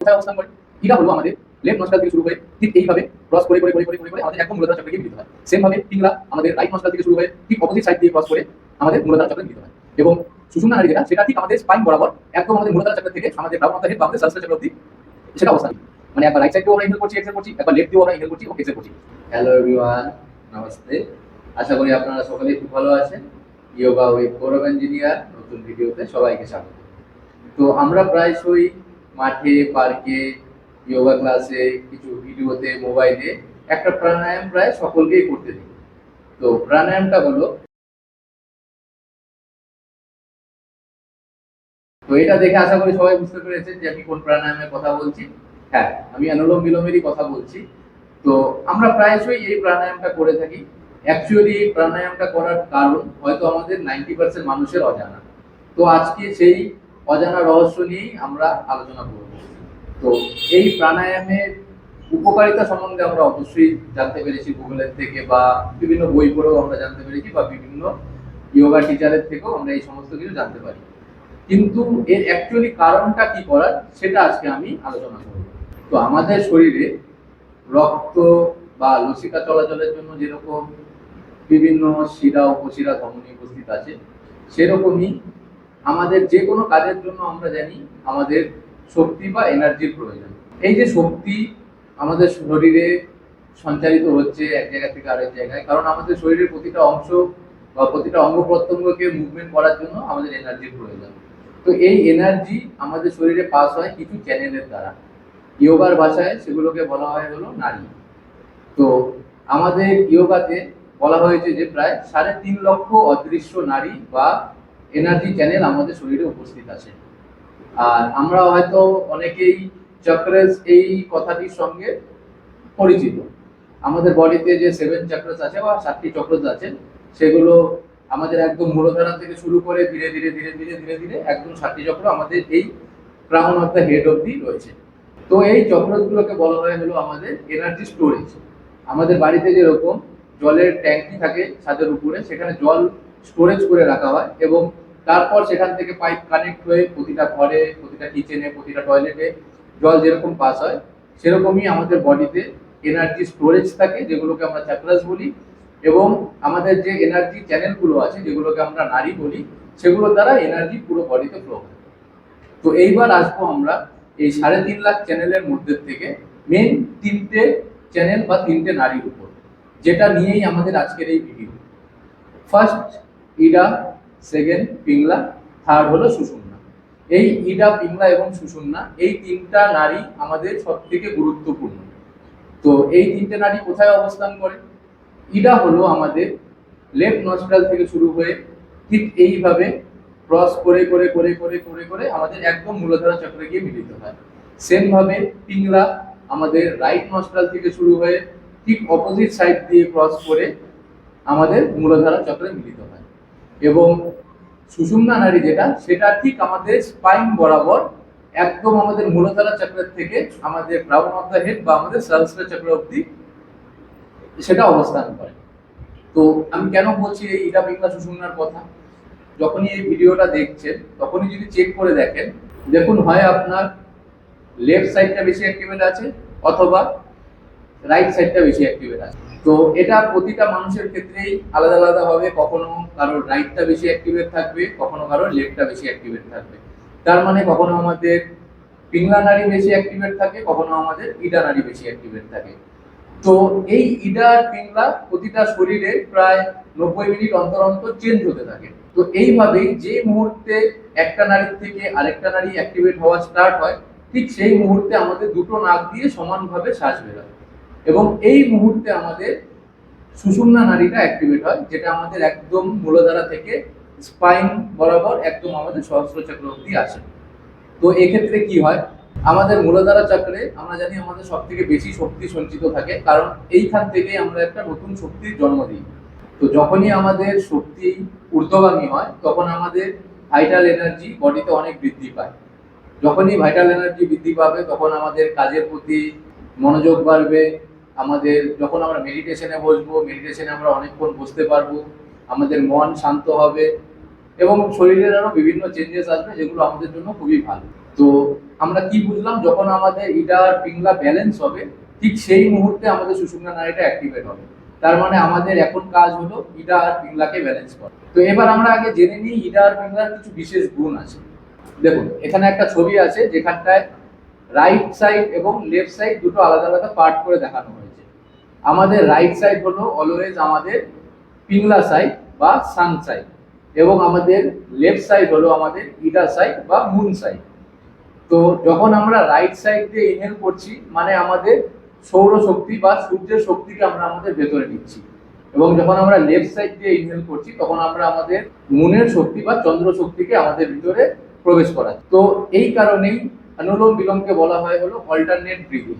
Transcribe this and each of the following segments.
কোথায় অবস্থান করে এটা হলো আমাদের লেফট নস্টাল থেকে শুরু হয়ে ঠিক এইভাবে ক্রস করে করে করে করে করে করে আমাদের একদম মূলধারা চক্রে গিয়ে মিলিত হয়। সেম ভাবে পিংলা আমাদের রাইট নস্টাল থেকে শুরু হয়ে ঠিক অপোজিট সাইড দিয়ে ক্রস করে আমাদের মূলধারা চক্রে মিলিত হয়। এবং সুষুম্না নারী যেটা, সেটা ঠিক আমাদের স্পাইন বরাবর একদম আমাদের মূলধারা চক্র থেকে আমাদের ব্রাউন হেড বা আমাদের সার্সেল চক্র অবধি সেটা অবস্থান মানে একবার রাইট সাইড দিয়ে আমরা করছি এক্সেল করছি, একবার লেফট দিয়ে আমরা ইনহেল করছি ও এক্সেল করছি। Hello everyone namaste. আশা করি আপনারা সকলেই খুব ভালো আছেন। ইয়োগা উইথ গৌরব ইঞ্জিনিয়ার নতুন ভিডিওতে সবাইকে স্বাগত। তো আমরা প্রায়শই মাঠে, পার্কে যোগা ক্লাসে কিছু ভিডিওতে মোবাইলে একটা প্রাণায়াম প্রায় সকলকেই করতে দিই। তো প্রাণায়ামটা হলো তো এটা দেখে আশা করি সবাই বুঝতে পেরেছেন যে আমি কোন প্রাণায়ামের কথা বলছি। হ্যাঁ আমি অনুলোম বিলোমেরই কথা বলছি। তো আমরা প্রায়শই এই প্রাণায়ামটা করে থাকি। অ্যাকচুয়ালি এই প্রাণায়ামটা করার কারণ হয়তো আমাদের নাইনটি পার্সেন্ট মানুষের অজানা। তো আজকে সেই অজানা রহস্য নিয়েই আমরা আলোচনা করব। তো এই প্রাণায়ামের উপকারিতা সম্বন্ধে আমরা অবশ্যই জানতে পেরেছি গুগলের থেকে বা বিভিন্ন বই পড়েও আমরা জানতে পেরেছি বা বিভিন্ন ইয়োগা টিচারের থেকেও আমরা এই সমস্ত কিছু জানতে পারি। কিন্তু এর অ্যাকচুয়ালি কারণটা কি করার সেটা আজকে আমি আলোচনা করব। তো আমাদের শরীরে রক্ত বা লসিকা চলাচলের জন্য যেরকম বিভিন্ন শিরা, উপশিরা ধমনী উপস্থিত আছে, সেরকমই আমাদের যে কোনো কাজের জন্য আমরা জানি আমাদের শক্তি বা এনার্জির প্রয়োজন। এই যে শক্তি আমাদের শরীরে সঞ্চারিত হচ্ছে এক জায়গা থেকে আরেক জায়গায়, কারণ আমাদের শরীরের প্রতিটা অংশ বা প্রতিটা অঙ্গ প্রত্যঙ্গকে মুভমেন্ট করার জন্য আমাদের এনার্জির প্রয়োজন। তো এই এনার্জি আমাদের শরীরে পাস হয় কিছু চ্যানেলের দ্বারা। ইয়োগার ভাষায় সেগুলোকে বলা হয় হলো নারী। তো আমাদের ইয়োগাতে বলা হয়েছে যে প্রায় সাড়ে তিন লক্ষ অদৃশ্য নারী বা এনার্জি চ্যানেল আমাদের শরীরে উপস্থিত আছে। আর আমরা হয়তো অনেকেই চক্রেস এই কথাটির সঙ্গে পরিচিত। আমাদের বডিতে যে সেভেন চক্রস আছে বা সাতটি চক্রস আছে, সেগুলো আমাদের একদম মূলধারা থেকে শুরু করে ধীরে ধীরে ধীরে ধীরে ধীরে ধীরে একদম সাতটি চক্র আমাদের এই ক্রাউন অফ দ্য হেড অব্দি রয়েছে। তো এই চক্রসগুলোকে বলা হয় হলো আমাদের এনার্জি স্টোরেজ আমাদের বাড়িতে যেরকম জলের ট্যাঙ্কি থাকে ছাদের উপরে, সেখানে জল স্টোরেজ করে রাখা হয় এবং তারপর সেখান থেকে পাইপ কানেক্ট হয়ে প্রতিটা ঘরে, প্রতিটা কিচেনে প্রতিটা টয়লেটে জল যেরকম পাস হয়, সেরকমই আমাদের বডিতে এনার্জি স্টোরেজ থাকে, যেগুলোকে আমরা চ্যাপ্রাস বলি এবং আমাদের যে এনার্জি চ্যানেলগুলো আছে, যেগুলোকে আমরা নারী বলি সেগুলোর দ্বারা এনার্জি পুরো বডিতে ফ্লো তো এইবার আসব আমরা এই সাড়ে তিন লাখ চ্যানেলের মধ্যে থেকে মেন তিনটে চ্যানেল বা তিনটে নারীর উপর, যেটা নিয়েই আমাদের আজকের এই video first Ida, second, Pingala third হলো সুষুম্না। এই ইডা, পিংলা এবং সুষুম্না, এই তিনটা নারী আমাদের সব থেকে গুরুত্বপূর্ণ। তো এই তিনটে নারী কোথায় অবস্থান করে? ইডা হলো আমাদের লেফট নস্ট্রাল থেকে শুরু হয়ে ঠিক এইভাবে ক্রস করে করে করে করে করে করে আমাদের একদম মূলধারা চক্রে গিয়ে মিলিত হয়। সেম ভাবে পিংলা আমাদের রাইট নস্ট্রাল থেকে শুরু হয়ে ঠিক অপোজিট সাইড দিয়ে ক্রস করে আমাদের মূলধারা চক্রে মিলিত হয়। এবং সুষুম্না নারী যেটা, সেটা ঠিক আমাদের স্পাইন বরাবর একদম আমাদের মূলধারা চক্রের থেকে আমাদের ব্রাউন অফ দ্য হেড বা আমাদের সহস্র চক্র অব্দি সেটা অবস্থান করে। তো আমি কেন বলছি এই ইটা পিংলা সুষুম্নার কথা? যখনই এই ভিডিওটা দেখছেন, তখনই যদি চেক করে দেখেন, দেখুন হয় আপনার লেফট সাইডটা বেশি অ্যাক্টিভেট আছে অথবা রাইট সাইডটা বেশি অ্যাক্টিভেট আছে। তো এটা প্রতিটা মানুষের ক্ষেত্রেই আলাদা আলাদা হবে। কখনো কারোর রাইটটা বেশি অ্যাক্টিভেট থাকবে, কখনো কারোর লেফটটা বেশি অ্যাক্টিভেট থাকবে। তার মানে কখনো আমাদের পিংলা নারী বেশি অ্যাক্টিভেট থাকে, কখনো আমাদের ইডা নারী বেশি অ্যাক্টিভেট থাকে। তো এই ইডা আর পিংলা প্রতিটা শরীরে প্রায় নব্বই মিনিট অন্তর অন্তর চেঞ্জ হতে থাকে। তো এইভাবেই যে মুহূর্তে একটা নারীর থেকে আরেকটা নারী অ্যাক্টিভেট হওয়া স্টার্ট হয়, ঠিক সেই মুহূর্তে আমাদের দুটো নাক দিয়ে সমানভাবে শ্বাস বেরোয়। এবং এই মুহূর্তে আমাদের সুষুম্না নারীটা অ্যাক্টিভেট হয়, যেটা আমাদের একদম মূলধারা থেকে স্পাইন বরাবর একদম আমাদের সহস্র চক্র অব্দি আসে। তো এক্ষেত্রে কি হয়? আমাদের মূলধারা চক্রে আমরা জানি আমাদের সব থেকে বেশি শক্তি সঞ্চিত থাকে, কারণ এইখান থেকেই আমরা একটা নতুন শক্তির জন্ম দিই। তো যখনই আমাদের শক্তি ঊর্ধ্বগামী হয়, তখন আমাদের ভাইটাল এনার্জি বডিতে অনেক বৃদ্ধি পায়। যখনই ভাইটাল এনার্জি বৃদ্ধি পাবে, তখন আমাদের কাজের প্রতি মনোযোগ বাড়বে আমাদের যখন আমরা মেডিটেশনে বসবো মেডিটেশনে আমরা অনেকক্ষণ বসতে পারব, আমাদের মন শান্ত হবে এবং শরীরের আরও বিভিন্ন চেঞ্জেস আসবে যেগুলো আমাদের জন্য খুবই ভালো। তো আমরা কি বুঝলাম? যখন আমাদের ইডা আর পিংলা ব্যালেন্স হবে, ঠিক সেই মুহূর্তে আমাদের সুষুম্না নাড়িটা অ্যাক্টিভেট হবে। তার মানে আমাদের এখন কাজ হলো ইডা আর পিংলাকে ব্যালেন্স করা। তো এবার আমরা আগে জেনে নিই, ইডা আর পিংলার কিছু বিশেষ গুণ আছে। দেখুন, এখানে একটা ছবি আছে যেখানটায় রাইট সাইড এবং লেফট সাইড দুটো আলাদা আলাদা পার্ট করে দেখানো হয়েছে। আমাদের রাইট সাইড হলো অলওয়েজ আমাদের পিংলা সাইড বা সান সাইড এবং আমাদের লেফট সাইড হলো আমাদের ইডা সাইড বা মুন সাইড তো যখন আমরা রাইট সাইড দিয়ে ইনহেল করছি মানে আমাদের সৌর শক্তি বা সূর্যের শক্তিকে আমরা আমাদের ভেতরে নিচ্ছি। এবং যখন আমরা লেফট সাইড দিয়ে ইনহেল করছি, তখন আমরা আমাদের মুনের শক্তি বা চন্দ্র শক্তিকে আমাদের ভিতরে প্রবেশ করাচ্ছি। তো এই কারণেই অনুলোম বিলোমকে বলা হয় হলো অল্টারনেট ব্রিদিং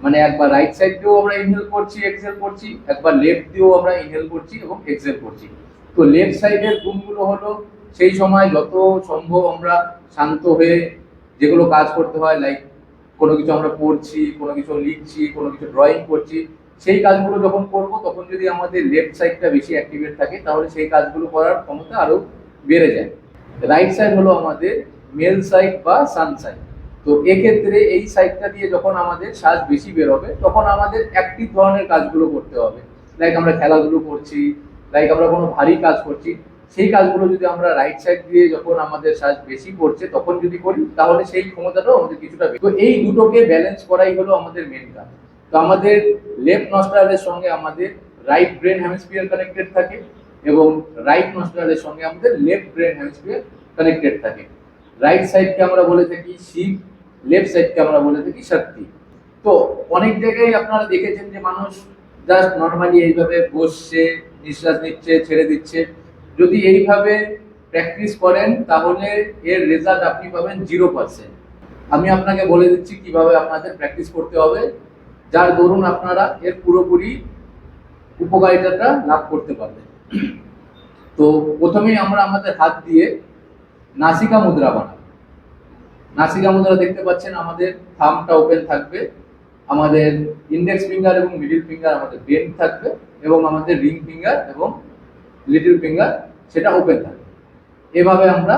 মানে একবার রাইট সাইড দিয়েও আমরা ইনহেল করছি এক্সেল করছি একবার লেফট দিয়েও আমরা ইনহেল করছি এবং এক্সেল করছি তো লেফট সাইডের গুণগুলো হলো সেই সময় যত সম্ভব আমরা শান্ত হয়ে যেগুলো কাজ করতে হয় লাইক কোনো কিছু আমরা পড়ছি, কোনো কিছু লিখছি, কোনো কিছু ড্রয়িং করছি, সেই কাজগুলো যখন করব, তখন যদি আমাদের লেফট সাইডটা বেশি অ্যাক্টিভেট থাকে, তাহলে সেই কাজগুলো করার ক্ষমতা আরও বেড়ে যায়। রাইট সাইড হলো আমাদের মেল সাইড বা সান সাইড তো এক্ষেত্রে এই সাইডটা দিয়ে যখন আমাদের শ্বাস বেশি বেরোবে, তখন আমাদের অ্যাক্টিভ ধরনের কাজগুলো করতে হবে। লাইক আমরা খেলাধুলো করছি লাইক আমরা কোনো ভারী কাজ করছি, সেই কাজগুলো যদি আমরা রাইট সাইড দিয়ে যখন আমাদের শ্বাস বেশি পড়ছে, তখন যদি করি, তাহলে সেই ক্ষমতাটাও আমাদের কিছুটা তো এই দুটোকে ব্যালেন্স করাই হলো আমাদের মেন কাজ। তো আমাদের লেফট নস্ট্রালের সঙ্গে আমাদের রাইট ব্রেন হ্যামিস্ফিয়ার কানেক্টেড থাকে এবং রাইট নস্ট্রালের সঙ্গে আমাদের লেফট ব্রেন হ্যামিস্ফিয়ার কানেক্টেড থাকে। রাইট সাইডকে আমরা বলে থাকি শিব লেফট সাইডকে আমরা বলে থাকি শক্তি তো অনেক জায়গায় আপনারা দেখেছেন যে মানুষ জাস্ট নর্মালি এইভাবে বসছে, নিঃশ্বাস নিচ্ছে, ছেড়ে দিচ্ছে। যদি এইভাবে প্র্যাকটিস করেন, তাহলে এর রেজাল্ট আপনি পাবেন জিরো পার্সেন্ট আমি আপনাকে বলে দিচ্ছি কীভাবে আপনাদের প্র্যাকটিস করতে হবে। যার দরুন আপনারা এর পুরোপুরি উপকারিতাটা লাভ করতে পারবেন। তো প্রথমেই আমরা আমাদের হাত দিয়ে নাসিকা মুদ্রা বানাবো। নাসিকা মুদ্রা দেখতে পাচ্ছেন আমাদের থামটা ওপেন থাকবে, আমাদের ইন্ডেক্স ফিঙ্গার এবং মিডিল ফিঙ্গার আমাদের বেন্ড থাকবে এবং আমাদের রিং ফিঙ্গার এবং লিটল ফিঙ্গার সেটা ওপেন থাকবে। এভাবে আমরা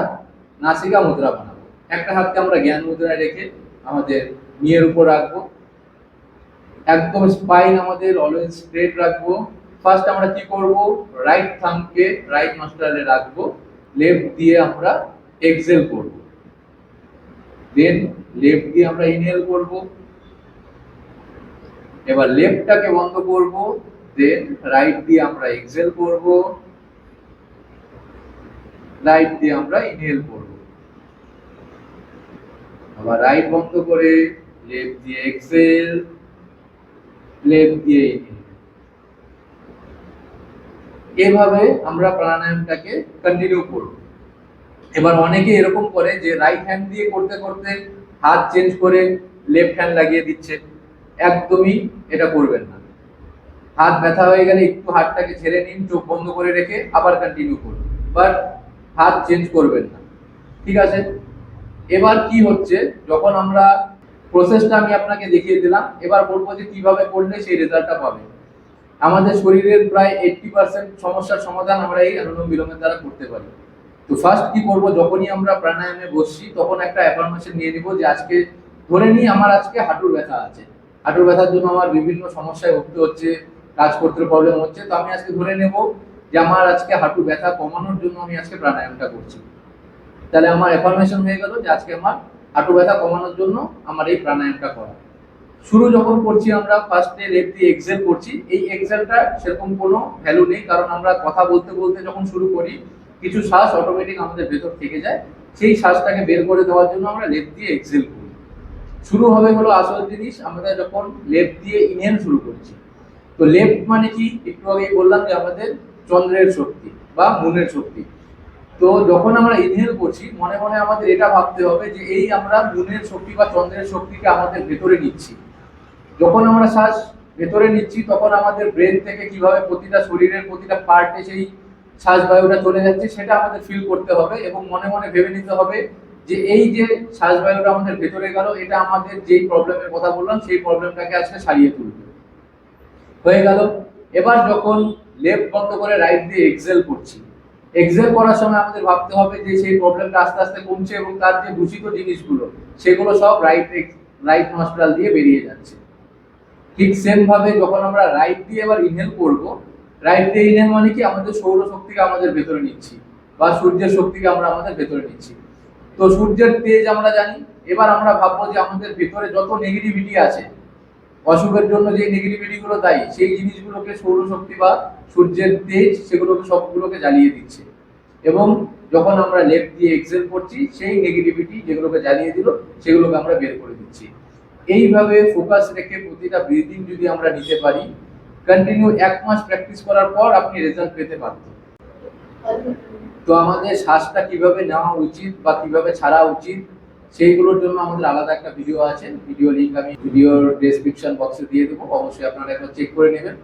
নাসিকা মুদ্রা বানাবো। একটা হাতকে আমরা জ্ঞান মুদ্রায় রেখে আমাদের নিয়ের উপর রাখব। একদম স্পাইন আমাদের অলওয়েজ স্ট্রেট রাখব। ফার্স্ট আমরা কি করব? রাইট থামকে রাইট নস্ট্রালে রাখব। লেফট দিয়ে আমরা এক্সেল করব। দেন লেফট দিয়ে আমরা ইনহেল করব। এবার লেফটটাকে বন্ধ করব। দেন রাইট দিয়ে আমরা এক্সেল করব। রাইট দিয়ে আমরা ইনহেল করব। আবার রাইট বন্ধ করে লেফট দিয়ে এক্সেল লেফট দিয়ে inhale। এভাবে আমরা প্রাণায়ামটাকে কন্টিনিউ করব। এবার অনেকে এরকম করে যে রাইট হ্যান্ড দিয়ে করতে করতে হাত চেঞ্জ করে লেফট হ্যান্ড লাগিয়ে দিচ্ছে। একদমই এটা করবেন না। হাত ব্যথা হয়ে গেলে একটু হাতটাকে ছেড়ে নিন, চোখ বন্ধ করে রেখে আবার কন্টিনিউ করুন। বাট হাত চেঞ্জ করবেন না। ঠিক আছে? এবার কি হচ্ছে? যখন আমরা প্রসেসটা আমি আপনাকে দেখিয়ে দিলাম, এবার বলব যে কীভাবে করলে সেই রেজাল্টটা পাবেন। আমাদের শরীরের প্রায় এইটটি পার্সেন্ট সমস্যার সমাধান আমরা এই অনুলোম বিলোমের দ্বারা করতে পারি। তো ফার্স্ট কি করব? যখনই আমরা প্রাণায়ামে বসছি, তখন একটা অ্যাফার্মেশন নিয়ে নিব যে আজকে, ধরে নিই আমার আজকে হাঁটুর ব্যথা আছে। হাঁটুর ব্যথার জন্য আমার বিভিন্ন সমস্যায় ভুগতে হচ্ছে, কাজ করতে প্রবলেম হচ্ছে, তো আমি আজকে ধরে নেব যে আমার আজকে হাঁটু ব্যথা কমানোর জন্য আমি আজকে প্রাণায়ামটা করছি। তাহলে আমার অ্যাফার্মেশন হয়ে গেল যে আজকে আমার হাঁটু ব্যথা কমানোর জন্য আমার এই প্রাণায়ামটা করা। শুরু যখন করছি আমরা ফার্স্টে লেফট দিয়ে এক্সেল করছি। এই এক্সেলটা সেরকম কোনো ভ্যালু নেই, কারণ আমরা কথা বলতে বলতে যখন শুরু করি কিছু শ্বাস অটোমেটিক আমাদের ভেতর থেকে যায়। সেই শ্বাসটাকে বের করে দেওয়ার জন্য আমরা লেফট দিয়ে এক্সেল করি। শুরু হবে হলো আসল জিনিস, আমরা যখন লেফট দিয়ে ইনহেল শুরু করছি। তো লেফট মানে কি? একটু আগে বললাম যে আমাদের চন্দ্রের শক্তি বা মুনের শক্তি। তো যখন আমরা ইনহেল করছি, মনে মনে আমাদের এটা ভাবতে হবে যে এই আমরা মুনের শক্তি বা চন্দ্রের শক্তিকে আমাদের ভেতরে নিচ্ছি। যখন আমরা শ্বাস ভেতরে নিচ্ছি, তখন আমাদের ব্রেন থেকে কীভাবে প্রতিটা শরীরের প্রতিটা পার্টে সেই শ্বাস বায়ুটা চলে যাচ্ছে, সেটা আমাদের ফিল করতে হবে এবং মনে মনে ভেবে নিতে হবে যে এই যে শ্বাস বায়ুটা আমাদের ভেতরে গেল, এটা আমাদের যেই প্রবলেমের কথা বললাম, সেই প্রবলেমটাকে আজকে সারিয়ে তুলবে। হয়ে গেল। এবার যখন লেফট বন্ধ করে রাইট দিয়ে এক্সেল করছি এক্সেল করার সময় আমাদের ভাবতে হবে যে সেই প্রবলেমটা আস্তে আস্তে কমছে এবং তার যে দূষিত জিনিসগুলো, সেগুলো সব রাইট রাইট নস্ট্রাল দিয়ে বেরিয়ে যাচ্ছে। ঠিক সেম ভাবে যখন আমরা রাইট দিয়ে এবার ইনহেল করব রাইট ইনহেল মানে কি? আমাদের সৌর শক্তিকে আমাদের ভেতরে নিচ্ছি বা সূর্যের শক্তিকে আমরা আমাদের ভেতরে নিচ্ছি। তো সূর্যের তেজ আমরা জানি। এবার আমরা ভাববো যে আমাদের ভেতরে যত নেগেটিভিটি আছে অসুখের জন্য যে নেগেটিভিটি গুলো দায়ী, সেই জিনিসগুলোকে সৌরশক্তি বা সূর্যের তেজ সেগুলোকে সবগুলোকে জ্বালিয়ে দিচ্ছে। এবং যখন আমরা লেফট দিয়ে এক্সেল করছি, সেই নেগেটিভিটি যেগুলোকে জ্বালিয়ে দিল, সেগুলোকে আমরা বের করে দিচ্ছি। এইভাবে ফোকাস রেখে প্রতিটা ব্রিদিং যদি আমরা নিতে পারি কন্টিনিউ এক মাস প্র্যাকটিস করার পর আপনি রেজাল্ট পেতে পারবেন তো আমাদের শ্বাসটা কীভাবে নেওয়া উচিত বা কীভাবে ছাড়া উচিত, সেইগুলোর জন্য আমাদের আলাদা একটা ভিডিও আছে। ভিডিও লিংক আমি ভিডিওর ডেসক্রিপশন বক্সে দিয়ে দেবো, অবশ্যই আপনারা একবার চেক করে নেবেন।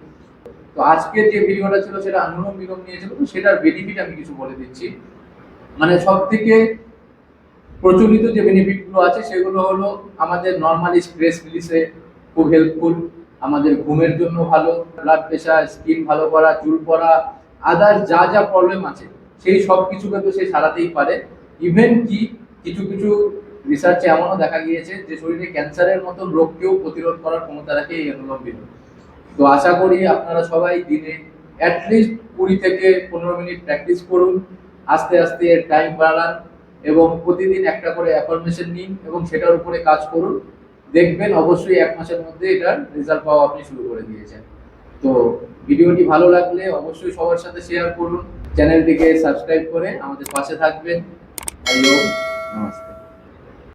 তো আজকের যে ভিডিওটা ছিল সেটা অনুলোম বিলোম নিয়েছিল তো সেটার বেনিফিট আমি কিছু বলে দিচ্ছি। মানে সব থেকে প্রচলিত যে বেনিফিটগুলো আছে, সেগুলো হলো আমাদের নর্মালি স্ট্রেস রিলিজে খুব হেল্পফুল আমাদের ঘুমের জন্য ভালো ব্লাড প্রেশার স্কিন ভালো করা, চুল পড়া আদার যা যা প্রবলেম আছে, সেই সব কিছুকে তো সে সারাতেই পারে। ইভেন কি, কিছু কিছু রিসার্চে এমনও দেখা গিয়েছে যে শরীরে ক্যান্সারের মতন রোগকেও প্রতিরোধ করার ক্ষমতা রাখে এই অনুলোম বিলোম তো আশা করি আপনারা সবাই দিনে অ্যাটলিস্ট কুড়ি থেকে পনেরো মিনিট প্র্যাকটিস করুন, আস্তে আস্তে টাইম বাড়ান, এবং প্রতিদিন একটা করে অ্যাফরমেশন নিন, এবং সেটার উপরে কাজ করুন। দেখবেন অবশ্যই এক মাসের মধ্যে এটার রেজাল্ট পাওয়া আপনি শুরু করে দিয়েছেন। তো ভিডিওটি ভালো লাগলে অবশ্যই সবার সাথে শেয়ার করুন। চ্যানেলটিকে সাবস্ক্রাইব করে আমাদের পাশে থাকবেন। হ্যালো, নমস্কার।